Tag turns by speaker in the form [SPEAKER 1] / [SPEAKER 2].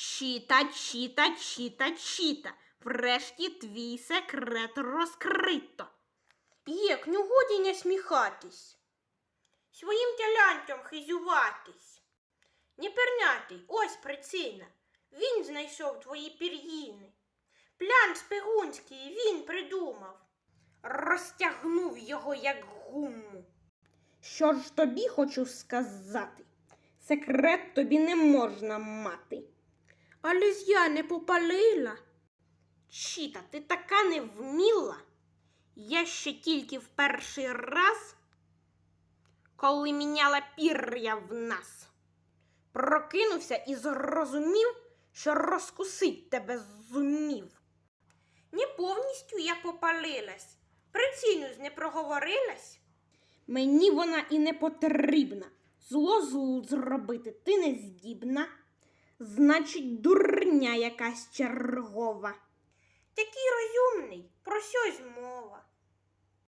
[SPEAKER 1] Чіта, чіта, чіта, чіта. Врешті твій секрет розкрито. Як не годі не сміхатись, своїм талантом хизуватись. Не пернятий, ось причина. Він знайшов твої пір'їни. План шпигунський він придумав. Розтягнув його, як гуму. Що ж тобі хочу сказати? Секрет тобі не можна мати. Але ж я не попалила. Чіта, ти така невміла. Я ще тільки в перший раз, коли міняла пір'я в нас, прокинувся і зрозумів, що розкусить тебе зумів. Не повністю я попалилась, ж не проговорилась. Мені вона і не потрібна. Зло злу зробити ти не здібна значить, дурня якась чергова. Такий розумний, про щось мова.